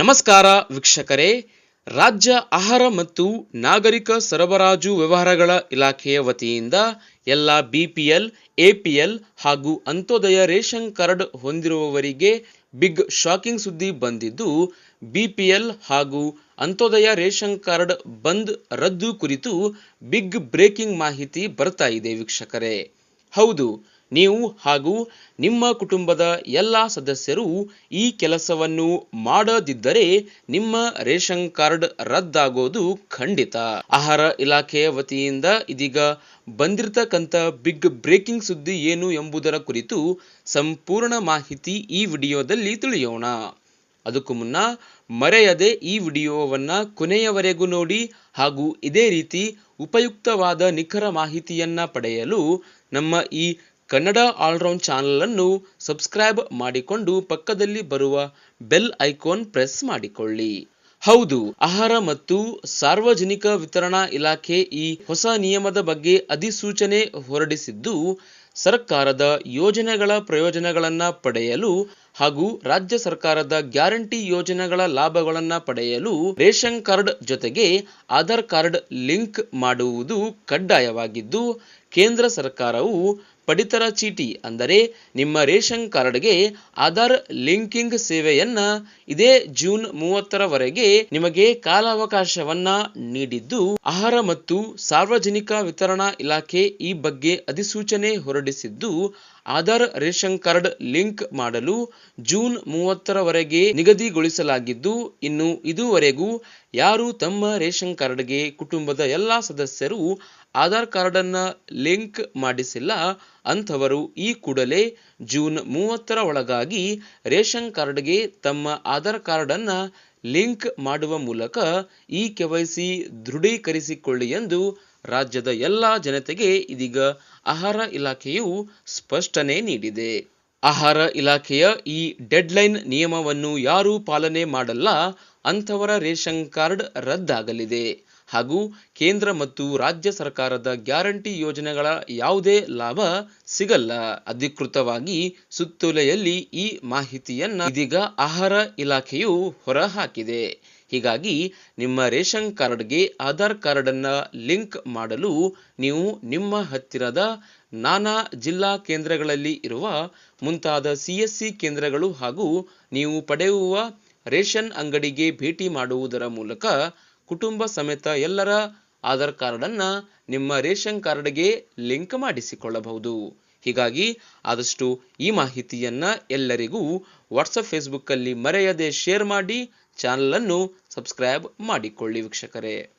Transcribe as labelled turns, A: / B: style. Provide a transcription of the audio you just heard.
A: ನಮಸ್ಕಾರ ವೀಕ್ಷಕರೇ. ರಾಜ್ಯ ಆಹಾರ ಮತ್ತು ನಾಗರಿಕ ಸರಬರಾಜು ವ್ಯವಹಾರಗಳ ಇಲಾಖೆಯ ವತಿಯಿಂದ ಎಲ್ಲ ಬಿಪಿಎಲ್ ಎಪಿಎಲ್ ಹಾಗೂ ಅಂತ್ಯೋದಯ ರೇಷನ್ ಕಾರ್ಡ್ ಹೊಂದಿರುವವರಿಗೆ ಬಿಗ್ ಶಾಕಿಂಗ್ ಸುದ್ದಿ ಬಂದಿದ್ದು ಬಿಪಿಎಲ್ ಹಾಗೂ ಅಂತ್ಯೋದಯ ರೇಷನ್ ಕಾರ್ಡ್ ಬಂದ್ ರದ್ದು ಕುರಿತು ಬಿಗ್ ಬ್ರೇಕಿಂಗ್ ಮಾಹಿತಿ ಬರ್ತಾ ಇದೆ ವೀಕ್ಷಕರೇ. ಹೌದು ನೀವು ಹಾಗೂ ನಿಮ್ಮ ಕುಟುಂಬದ ಎಲ್ಲ ಸದಸ್ಯರು ಈ ಕೆಲಸವನ್ನು ಮಾಡದಿದ್ದರೆ ನಿಮ್ಮ ರೇಷನ್ ಕಾರ್ಡ್ ರದ್ದಾಗೋದು ಖಂಡಿತ. ಆಹಾರ ಇಲಾಖೆಯ ವತಿಯಿಂದ ಇದೀಗ ಬಂದಿರತಕ್ಕಂಥ ಬಿಗ್ ಬ್ರೇಕಿಂಗ್ ಸುದ್ದಿ ಏನು ಎಂಬುದರ ಕುರಿತು ಸಂಪೂರ್ಣ ಮಾಹಿತಿ ಈ ವಿಡಿಯೋದಲ್ಲಿ ತಿಳಿಯೋಣ. ಅದಕ್ಕೂ ಮುನ್ನ ಮರೆಯದೆ ಈ ವಿಡಿಯೋವನ್ನ ಕೊನೆಯವರೆಗೂ ನೋಡಿ ಹಾಗೂ ಇದೇ ರೀತಿ ಉಪಯುಕ್ತವಾದ ನಿಖರ ಮಾಹಿತಿಯನ್ನ ಪಡೆಯಲು ನಮ್ಮ ಈ ಕನ್ನಡ ಆಲ್ರೌಂಡ್ ಚಾನಲ್ ಅನ್ನು ಸಬ್ಸ್ಕ್ರೈಬ್ ಮಾಡಿಕೊಂಡು ಪಕ್ಕದಲ್ಲಿ ಬರುವ ಬೆಲ್ ಐಕಾನ್ ಪ್ರೆಸ್ ಮಾಡಿಕೊಳ್ಳಿ. ಹೌದು, ಆಹಾರ ಮತ್ತು ಸಾರ್ವಜನಿಕ ವಿತರಣಾ ಇಲಾಖೆ ಈ ಹೊಸ ನಿಯಮದ ಬಗ್ಗೆ ಅಧಿಸೂಚನೆ ಹೊರಡಿಸಿದ್ದು, ಸರ್ಕಾರದ ಯೋಜನೆಗಳ ಪ್ರಯೋಜನಗಳನ್ನು ಪಡೆಯಲು ಹಾಗೂ ರಾಜ್ಯ ಸರ್ಕಾರದ ಗ್ಯಾರಂಟಿ ಯೋಜನೆಗಳ ಲಾಭಗಳನ್ನು ಪಡೆಯಲು ರೇಷನ್ ಕಾರ್ಡ್ ಜೊತೆಗೆ ಆಧಾರ್ ಕಾರ್ಡ್ ಲಿಂಕ್ ಮಾಡುವುದು ಕಡ್ಡಾಯವಾಗಿದ್ದು, ಕೇಂದ್ರ ಸರ್ಕಾರವು ಪಡಿತರ ಚೀಟಿ ಅಂದರೆ ನಿಮ್ಮ ರೇಷನ್ ಕಾರ್ಡ್ಗೆ ಆಧಾರ್ ಲಿಂಕಿಂಗ್ ಸೇವೆಯನ್ನ ಇದೇ ಜೂನ್ ಮೂವತ್ತರವರೆಗೆ ನಿಮಗೆ ಕಾಲಾವಕಾಶವನ್ನ ನೀಡಿದ್ದು, ಆಹಾರ ಮತ್ತು ಸಾರ್ವಜನಿಕ ವಿತರಣಾ ಇಲಾಖೆ ಈ ಬಗ್ಗೆ ಅಧಿಸೂಚನೆ ಹೊರಡಿಸಿದ್ದು, ಆಧಾರ್ ರೇಷನ್ ಕಾರ್ಡ್ ಲಿಂಕ್ ಮಾಡಲು ಜೂನ್ ಮೂವತ್ತರವರೆಗೆ ನಿಗದಿಗೊಳಿಸಲಾಗಿದ್ದು, ಇನ್ನು ಇದುವರೆಗೂ ಯಾರು ತಮ್ಮ ರೇಷನ್ ಕಾರ್ಡ್ಗೆ ಕುಟುಂಬದ ಎಲ್ಲಾ ಸದಸ್ಯರು ಆಧಾರ್ ಕಾರ್ಡ್ ಅನ್ನ ಲಿಂಕ್ ಮಾಡಿಸಿಲ್ಲ ಅಂಥವರು ಈ ಕೂಡಲೇ ಜೂನ್ ಮೂವತ್ತರ ಒಳಗಾಗಿ ರೇಷನ್ ಕಾರ್ಡ್ಗೆ ತಮ್ಮ ಆಧಾರ್ ಕಾರ್ಡ್ ಅನ್ನ ಲಿಂಕ್ ಮಾಡುವ ಮೂಲಕ ಈ ಕೆವೈಸಿ ದೃಢೀಕರಿಸಿಕೊಳ್ಳಿ ಎಂದು ರಾಜ್ಯದ ಎಲ್ಲ ಜನತೆಗೆ ಇದೀಗ ಆಹಾರ ಇಲಾಖೆಯು ಸ್ಪಷ್ಟನೆ ನೀಡಿದೆ. ಆಹಾರ ಇಲಾಖೆಯ ಈ ಡೆಡ್ಲೈನ್ ನಿಯಮವನ್ನು ಯಾರೂ ಪಾಲನೆ ಮಾಡಲ್ಲ, ಅಂಥವರ ರೇಷನ್ ಕಾರ್ಡ್ ರದ್ದಾಗಲಿದೆ. ಹಾಗೂ ಕೇಂದ್ರ ಮತ್ತು ರಾಜ್ಯ ಸರ್ಕಾರದ ಗ್ಯಾರಂಟಿ ಯೋಜನೆಗಳ ಯಾವುದೇ ಲಾಭ ಸಿಗಲ್ಲ. ಅಧಿಕೃತವಾಗಿ ಸುತ್ತೋಲೆಯಲ್ಲಿ ಈ ಮಾಹಿತಿಯನ್ನ ಇದೀಗ ಆಹಾರ ಇಲಾಖೆಯು ಹೊರಹಾಕಿದೆ. ಹೀಗಾಗಿ ನಿಮ್ಮ ರೇಷನ್ ಕಾರ್ಡ್ಗೆ ಆಧಾರ್ ಕಾರ್ಡ್ ಅನ್ನ ಲಿಂಕ್ ಮಾಡಲು ನೀವು ನಿಮ್ಮ ಹತ್ತಿರದ ನಾನಾ ಜಿಲ್ಲಾ ಕೇಂದ್ರಗಳಲ್ಲಿ ಇರುವ ಮುಂತಾದ ಸಿಎಸ್ಸಿ ಕೇಂದ್ರಗಳು ಹಾಗೂ ನೀವು ಪಡೆಯುವ ರೇಷನ್ ಅಂಗಡಿಗೆ ಭೇಟಿ ಮಾಡುವುದರ ಮೂಲಕ ಕುಟುಂಬ ಸಮೇತ ಎಲ್ಲರ ಆಧಾರ್ ಕಾರ್ಡನ್ನು ನಿಮ್ಮ ರೇಷನ್ ಕಾರ್ಡ್ಗೆ ಲಿಂಕ್ ಮಾಡಿಸಿಕೊಳ್ಳಬಹುದು. ಹೀಗಾಗಿ ಆದಷ್ಟು ಈ ಮಾಹಿತಿಯನ್ನು ಎಲ್ಲರಿಗೂ ವಾಟ್ಸಪ್, ಫೇಸ್ಬುಕ್ಕಲ್ಲಿ ಮರೆಯದೆ ಶೇರ್ ಮಾಡಿ ಚಾನಲನ್ನು ಸಬ್ಸ್ಕ್ರೈಬ್ ಮಾಡಿಕೊಳ್ಳಿ ವೀಕ್ಷಕರೇ.